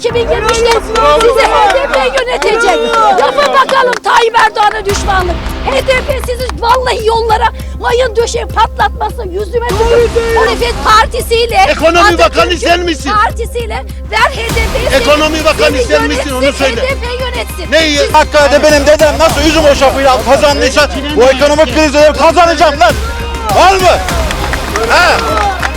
2023'te sizi HDP yönetecek. Yapın bakalım Tayyip Erdoğan'a düşmanlık. HDP sizi vallahi yollara mayın döşeği patlatması yüzüme tükür. Muhalefet partisiyle Ekonomi Bakanı sen misin? Partisiyle ver HDP'yi Ekonomi Bakanı sen misin? Onu söyle. HDP yönetsin. Neyi? Hakkari'de benim dedem nasıl üzüm hoşafıyla kazandıysa bu ekonomik krizleri kazanacağım lan. Var mı? He.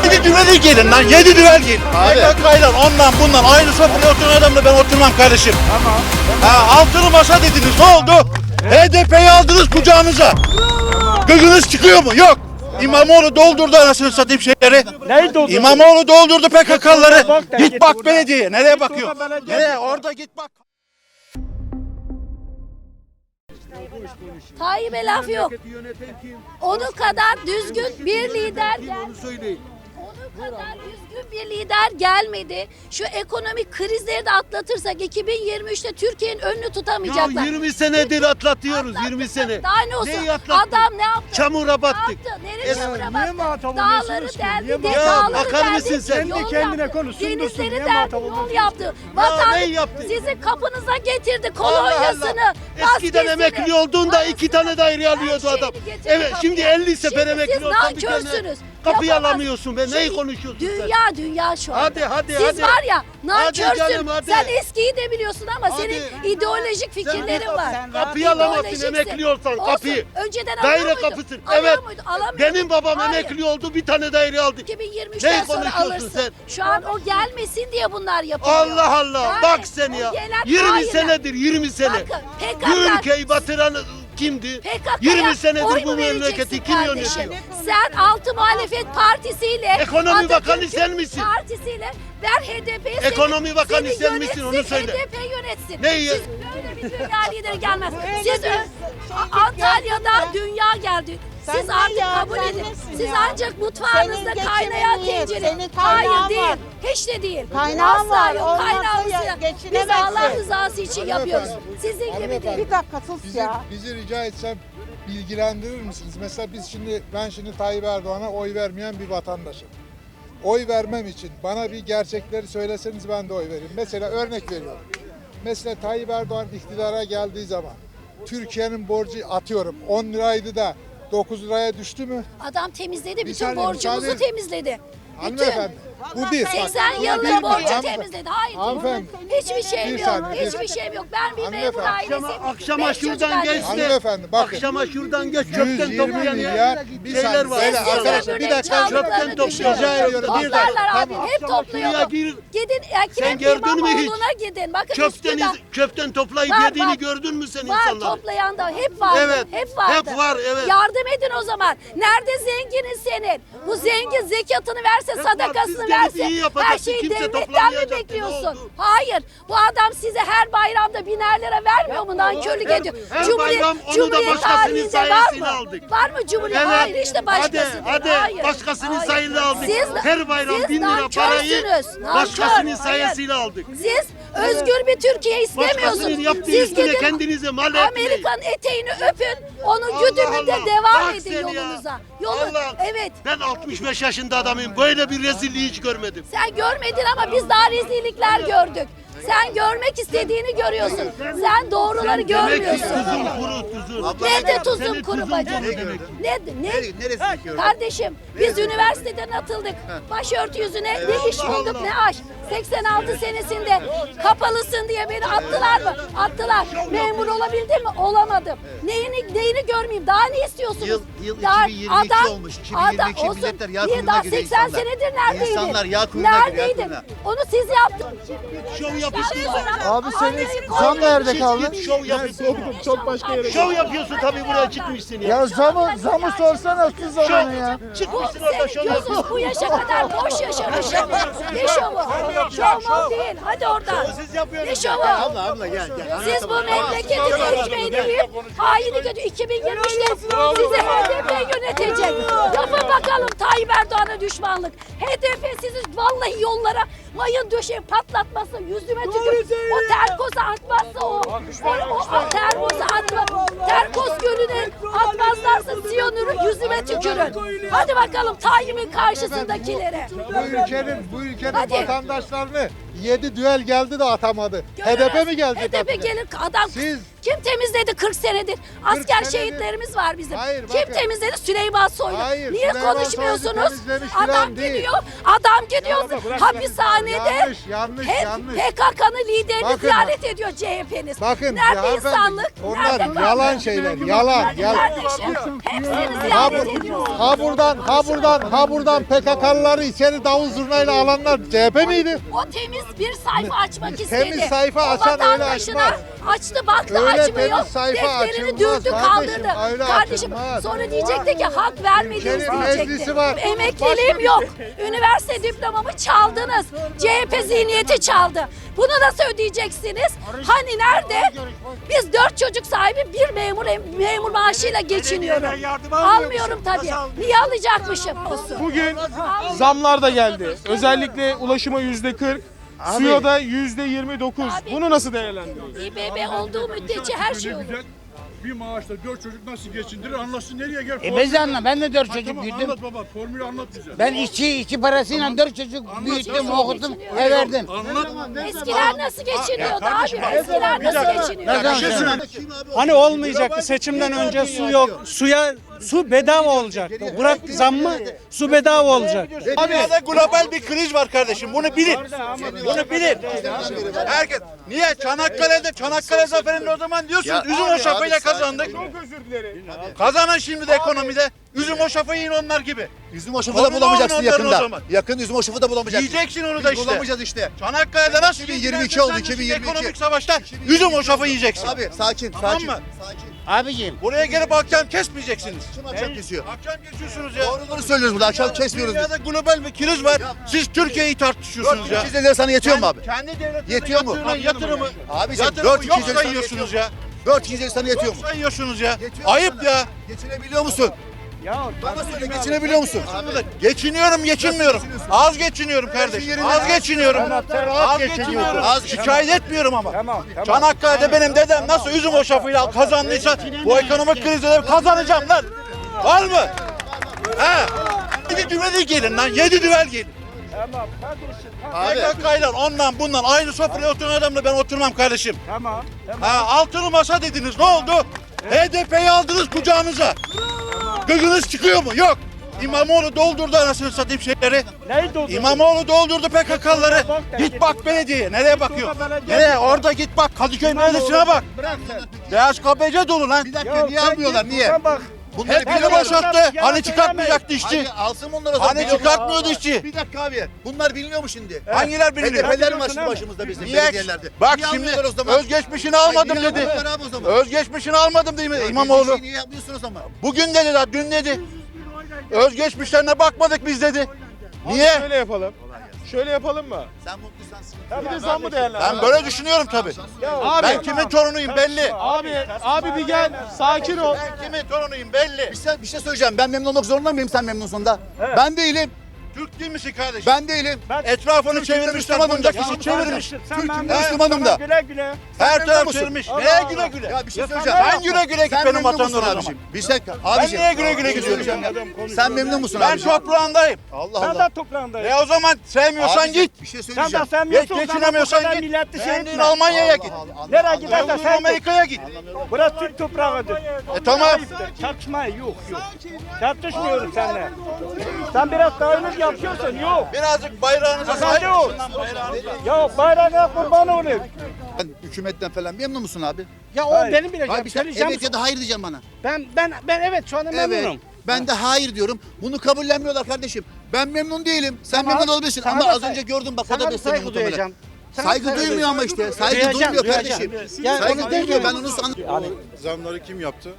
Yedi düvel gelin lan. Yedi düvel gelin. PKK'yla ondan bundan aynı sofraya oturan adamla ben oturmam kardeşim. Tamam. Ha, altılı masa dediniz. Ne oldu? HDP'yi aldınız kucağınıza. Gıgınız çıkıyor mu? Yok. İmamoğlu doldurdu anasını satayım şeyleri. Neyi doldurdu? İmamoğlu doldurdu PKK'ları. Bak Git bak orada. belediyeye. Nereye bakıyor? Nereye? Orada git bak. Tayyip'e laf yok. Onun kadar düzgün bir lider gelmedi. Kadar düzgün bir lider gelmedi. Şu ekonomik krizleri de atlatırsak 2023'te Türkiye'nin önünü Ya tutamayacaklar. 20 senedir atlatıyoruz Atlattık. 20 sene. Daha ne olsun? Neyi atlattık? Adam ne yaptı? Çamura battık. Ne yaptı? Nereye çamura Niye battı? muhatap Dağları oluyorsunuz ki? deldi, Niye de- muhatap- Ya dağları bakar deldi, mısın sen? yol Kendi kendine yaptı. konuşsun, dursun. Denizleri deldi, muhatap yol yaptı. Vatan neyi yaptı? sizin kapınıza getirdi kolonyasını. Eskiden maskesini, emekli olduğunda iki tane daire alıyordu adam. Evet şimdi 50 sefer Şimdi emekli siz olsan bir tane nankörsünüz. kapıyı Yapamaz. alamıyorsun be. Neyi Şimdi konuşuyorsun sen? Dünya dünya şu an. Hadi, hadi, Siz hadi. var ya nankörsün. canım, hadi. Sen eskiyi de biliyorsun ama Hadi. senin ideolojik fikirlerin var. Kapıyı alamazsın İdeolojiksin. emekli olsan Olsun. kapıyı. Önceden alıyor Daire muydun? kapısın. Alıyor Evet. muydun? Alamıyordun. Benim babam Hayır. emekli oldu bir tane daire aldı. 2023'ten Neyi sonra konuşuyorsun alırsın. sen? Şu an o gelmesin diye bunlar yapılıyor. Allah Allah. Yani Bak sen o ya. gelen 20 hainler. senedir 20 sene. Bakın, PKK ülkeyi batıran kimdi? PKK'ya 20 senedir bu memleketi kim yönetiyor? Sen altı muhalefet partisiyle Ekonomi Atatürk'ün Bakanı sen misin? Partisiyle ver HDP'yi seni- Ekonomi Bakanı seni sen misin? Onu yönetsin, söyle. HDP yönetsin. Neyi? Siz böyle bir dünya lideri gelmez. Siz ö- Antalya'da dünya geldi. Siz Sen artık ya, kabul sen edin. nesin Siz ya? ancak mutfağınızda Senin kaynayan geçimin iyi, tencere. senin kaynağın Hayır var. değil. Hiç de değil. Kaynağın Asla var, yok. olmazsa Kaynağımız ya- yok. Biz geçinemezsin. Allah rızası için yapıyoruz. Sizin gibi değil. Bir dakika sus Bizi, ya. bizi rica etsem bilgilendirir misiniz? Mesela biz şimdi ben şimdi Tayyip Erdoğan'a oy vermeyen bir vatandaşım. Oy vermem için bana bir gerçekleri söyleseniz ben de oy veririm. Mesela örnek veriyorum. Mesela Tayyip Erdoğan iktidara geldiği zaman Türkiye'nin borcu atıyorum 10 liraydı da 9 liraya düştü mü? Adam temizledi. Bütün saniye, borcumuzu müsaade- temizledi. Hanımefendi. Bu bir. 80 Bu bir- yıllık borcu temizledi. Hayır. Hanımefendi. Hiçbir şeyim Bir yok. saniye, bir- Hiçbir şeyim yok. Ben bir memur Hanımefendi. ailesiyim. Akşama, akşama Beş çocuk şuradan annesiyim. geç de. Hanımefendi, bakın. Akşama şuradan geç çöpten 120 toplayan milyar bir şeyler saniye. var. Beyler, Siz arkadaşlar bir dakika. Çöpten toplayacağız. düşünün. Rica ediyorum, bir dakika. Toplarlar abi. Tamam. Hep topluyorlar. gir. Gidin Sen Ekrem gördün mü hiç? İmamoğlu'na gidin. Bakın Çöpten, Üsküdar- çöpten toplayıp Var, yediğini var. gördün mü sen Var insanları? toplayan da hep vardı. Evet, Hep vardı. hep var, evet. Yardım edin o zaman. Nerede zenginin senin? Bu zengin zekatını verse, Var. sadakasını Siz gelip iyi her yapacaksın. şeyi Kimse devletten mi. Ne bekliyorsun? oldu? Hayır. Bu adam size her bayramda biner lira vermiyor mu? Nankörlük ediyor. her bayram onu da başkasının tarihinde sayesinde aldık. Var mı Cumhuriyet? Evet. Hayır işte başkası. Hadi, hadi. Başkasının sayesinde aldık. Her bayram siz bin lira parayı nankörsünüz, başkasının nankör. sayesiyle aldık. Siz özgür bir Türkiye istemiyorsunuz. Siz gidin kendinize mal etmeyin. Amerika'nın eteğini öpün. Onun Allah güdümünde devam Bak edin ya. yolunuza. Yolu, Allah. evet. Ben 65 yaşında adamım. Böyle bir rezilliği hiç görmedim. Sen görmedin ama biz daha rezillikler gördük. Sen görmek istediğini görüyorsun. Sen doğruları görmüyorsun. tuzun kuru tuzun. Nerede tuzun kuru bacım? Ne, ne? Kardeşim biz üniversiteden atıldık. Başörtü yüzüne ne iş bulduk ne aş. 86 senesinde kapalısın diye beni attılar mı? Attılar. Memur olabildim mi? Olamadım. Neyini neyini görmeyeyim? Daha ne istiyorsunuz? Yıl- yıl Daha 2022 olmuş. 2022 olsun. milletler yağ kuyruğuna daha giriyor 80 insanlar. senedir neredeydin? İnsanlar yağ yağ Neredeydin? Onu siz yaptınız. Şov yapıyorsun. Abi senin zam nerede kaldı? Git şov yapıyorsun. Çok başka yere. Şov yapıyorsun tabii buraya çıkmışsın ya. Ya zamı, zamı sorsana şu zamanı ya. Çıkmışsın orada şov senin yapıyorsun. gözün bu yaşa kadar boş yaşamışım. Ne şovu? Şov değil. Hadi oradan. Ne şovu? Abla abla gel gel. Siz bu memleketin ekmeğini yiyip haini götü 2023'te sizi HDP yönetecek. Yapın bakalım Tayyip Erdoğan'a düşmanlık. HDP sizi vallahi yollara mayın döşeği patlatmasa yüzüme tükür. O terkozu atmazsa o. O, o terkozu atma. Terkos gölüne atmazlarsa Siyonür'ü yüzüme tükürün. Hadi bakalım Tayyip'in karşısındakilere. Bu ülkenin bu ülkenin Hadi. vatandaşlarını 7 düel geldi de atamadı. Görürüz. HDP mi gelecek? HDP atacak? gelir adam Siz- kim temizledi 40 senedir? Asker senedir- şehitlerimiz var bizim. Hayır, kim bakın. temizledi? Süleyman Soylu. Hayır, Niye Süleyman konuşmuyorsunuz? Soylu Adam gidiyor. Adam gidiyor hapishanede. Yanlış, yanlış, Hep yanlış. PKK'nın liderini Bakın. ziyaret ediyor CHP'niz. Bakın Nerede insanlık? onlar Nerede yalan kaldı? şeyler, yalan, Nerede yalan. Kardeşim, hepsini Ha, ziyaret bu- ediyorsunuz. ha buradan, ha buradan, ha buradan PKK'lıları içeri davul zurnayla alanlar CHP miydi? O temiz bir sayfa açmak istedi. Temiz sayfa O açan öyle açmaz. Açtı baktı Öyle açmıyor. temiz sayfa Defterini kardeşim, kaldırdı. Kardeşim açılmaz. sonra diyecekti ki hak vermediniz diyecekti. meclisi var. Emekliliğim yok. şey. Üniversite diplomamı çaldınız. CHP zihniyeti çaldı. Bunu nasıl ödeyeceksiniz? Hani nerede? Biz dört çocuk sahibi bir memur memur maaşıyla geçiniyorum. Almıyorum tabii. Niye alacakmışım? Bugün zamlar da geldi. Özellikle ulaşıma yüzde 40, suya da yüzde 29. Abi. Bunu nasıl değerlendiriyorsunuz? İBB olduğu müddetçe her şey olur. Bir maaşla dört çocuk nasıl geçindirir anlasın nereye gel. E ben de anla, ben de dört Ha, çocuk tamam, büyüttüm. Anlat baba formülü anlat bize. Ben işçi, işçi parasıyla dört çocuk büyüttüm, okuttum, ev verdim. Anlat. Eskiler nasıl geçiniyordu abi? Eskiler nasıl geçiniyordu? Nereden Hani olmayacaktı seçimden önce su yok. Suya su bedava olacaktı. Bırak zammı su bedava olacak. Dünyada global bir kriz var kardeşim. Bunu bilin. Bunu bilin. Herkes. Niye? Çanakkale'de, Çanakkale zaferinde o zaman diyorsunuz üzüm o şafayla kazandık. Kazanın şimdi de ekonomide. Üzüm o şafayı yiyin onlar gibi. Üzüm hoşafı Formülü da bulamayacaksın onların o yakında. zaman. Yakın üzüm hoşafı da bulamayacaksın. Yiyeceksin onu da Biz işte. Bulamayacağız işte. Çanakkale'de nasıl 2022 oldu, Sen şimdi 2022. Ekonomik savaştan üzüm o şafayı yiyeceksin. Abi sakin, Tamam sakin. mı? Sakin. Abicim, Buraya gelip akşam kesmeyeceksiniz. Kim akşam kesiyor? Akşam kesiyorsunuz ya. Doğruları söylüyoruz burada. Akşam kesmiyoruz biz. Dünyada global bir kriz var. Siz Türkiye'yi tartışıyorsunuz ya. 4200 lira sana yetiyor mu abi? Kendi devletine Yetiyor mu? yatırımı, yatırımı, Abi sen yatırımı 4200 yok lira sana sayıyorsunuz yetiyor ya. mu? 4200 lira sana yetiyor Yok mu? sayıyorsunuz ya. Yetiyor mu Ayıp sana? ya. Geçinebiliyor musun? Bana söyle geçinebiliyor musun? Geçiniyorum, geçinmiyorum. Az geçiniyorum kardeşim. Az geçiniyorum. Az geçiniyorum. Az şikayet etmiyorum ama. Çanakkale'de benim dedem nasıl üzüm hoşafıyla kazandıysa bu ekonomik krizde de kazanacağım lan. Var mı? He. Yedi düvel gelin lan. Yedi düvel gelin. Abi. PKK'yla ondan bundan aynı sofraya oturan adamla ben oturmam kardeşim. Tamam. Ha, altılı masa dediniz ne oldu? HDP'yi aldınız kucağınıza. Gıgınız çıkıyor mu? Yok. İmamoğlu doldurdu anasını satayım şeyleri. Neyi doldurdun? İmamoğlu doldurdu PKK'ları. Git bak belediyeye. Nereye bakıyor? Nereye? Orada git bak. Kadıköy Belediyesi'ne bak. Bırak sen. DHKPC dolu lan. Bir dakika niye almıyorlar? Niye? Sen bak. Bunları Hep biri biliyorlar. boşalttı. Yalan Hani çıkartmayacaktı işçi. Abi alsın bunları o zaman. Hani Biliyor musun? çıkartmıyordu işçi. Bir dakika abi. Bunlar biliniyor mu şimdi? Hangiler biliniyor? HDP'ler Biliyorsun baş, abi. başımızda bizim Niye? belediyelerde. Bak Niye şimdi almıyorlar o zaman? özgeçmişini almadım Niye dedi. almıyorlar abi o zaman? Özgeçmişini almadım değil mi İmamoğlu? Niye yapmıyorsun o zaman? Bugün dedi daha dün dedi. Özgeçmişlerine bakmadık biz dedi. Niye? Şöyle yapalım. Şöyle yapalım mı? Sen mutluysan sıkıntı. Bir de zammı değerlendirelim. Ben böyle düşünüyorum tabii. Abi, Ben kimin torunuyum belli. abi, abi bir gel. Sakin ol. Ben kimin torunuyum belli. Bir şey, bir şey söyleyeceğim. Ben memnun olmak zorunda mıyım sen memnunsun da? Ben değilim. Türk değil misin kardeşim? Ben değilim. Etrafını çevirmişler Müslümanım bunca da. kişi çevirmiş. Sen ben Türk'üm, Müslümanım da. Güle güle. Her taraf çevirmiş. Allah Neye Allah. güle güle? Ya bir şey Ya söyleyeceğim. Ben güle güle git Sen benim memnun musun vatandaşıma. abiciğim? Bir dakika. Abiciğim. niye güle güle gidiyorum? ya. Sen memnun musun Ben abiciğim? toprağındayım. Allah Sen Allah. de toprağındayın. E o zaman sevmiyorsan git. Bir şey Sen de söyleyeceğim. Geç sevmiyorsun. zaman bu geçinemiyorsan git. milleti şey Beğendiğin etme. Almanya'ya git. Nereye gidersen Beğendiğin sen git. Amerika'ya git. Burası Türk toprağıdır. E tamam. Ayıptır. Tartışma yok yok. Tartışmıyorum seninle. Sen biraz dağınık yapıyorsun yok. Birazcık bayrağınıza Sen sahip ol. çıkın lan bayrağınıza. Ya bayrağına kurban olayım. Ben hükümetten falan memnun musun abi? Ya o benim bileceğim. Hayır, bir sen evet ya da hayır diyeceğim bana. Ben ben ben evet şu anda Evet. Ben de hayır diyorum. Bunu kabullenmiyorlar kardeşim. Ben memnun değilim. Sen Tamam. memnun olabilirsin Sana ama da az say- önce gördüm bak o Sana da bir beslemiyor saygı muhtemelen. duyacağım. Sana Saygı saygı duymuyor ama işte. Saygı Duyacağım, duymuyor duyacağım. kardeşim. Yani Saygı onu duymuyor. Ben onu sana... Yani Zamları kim yaptı?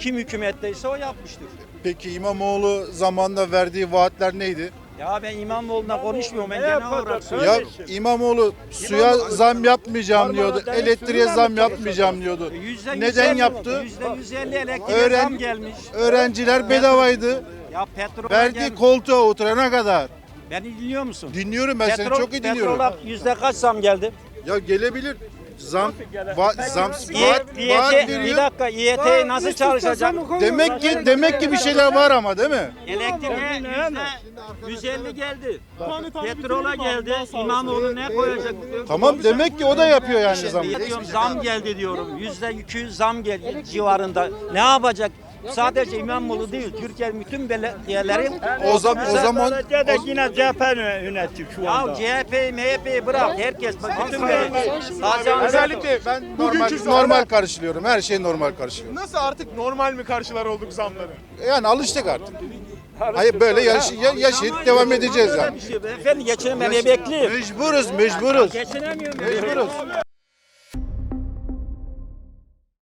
Kim hükümetteyse o yapmıştır. Peki İmamoğlu zamanında verdiği vaatler neydi? Ya ben İmamoğlu'na konuşmuyorum. Ben genel olarak Ya İmamoğlu suya zam yapmayacağım diyordu. Elektriğe zam yapmayacağım diyordu. Neden yaptı? Yüzde yüz elli elektriğe Öğren- zam gelmiş. Öğrenciler bedavaydı. Ya petrol Verdiği koltuğa oturana kadar. Beni dinliyor musun? Dinliyorum ben seni çok iyi dinliyorum. Petrola yüzde kaç zam geldi? Ya gelebilir. Zam va, zam vaat, İET, vaat bir veriyor. dakika İET nasıl çalışacak? Demek ki demek ki bir şeyler var ama değil mi? Elektriğe yüzde 150 geldi. Petrola geldi. İmamoğlu ne koyacak? Tamam demek ki o da yapıyor yani zam. Diyorum, zam geldi diyorum. Yüzde 200 zam geldi civarında. Ne yapacak? Sadece İmamoğlu değil, Türkiye'nin bütün belediyeleri O zaman o zaman yine CHP yönetti şu anda. Ya CHP, MHP bırak herkes bak bütün belediye. Sadece Özellikle ben normal Bugünkü normal karşılıyorum. Her şey normal karşılıyorum. Nasıl artık normal mi karşılar olduk zamları? Yani alıştık artık. Hayır böyle yaş, ya- yaşayıp devam edeceğiz yani. Efendim geçinemeyen emekliyim. Mecburuz, mecburuz. Geçinemiyorum. Mecburuz.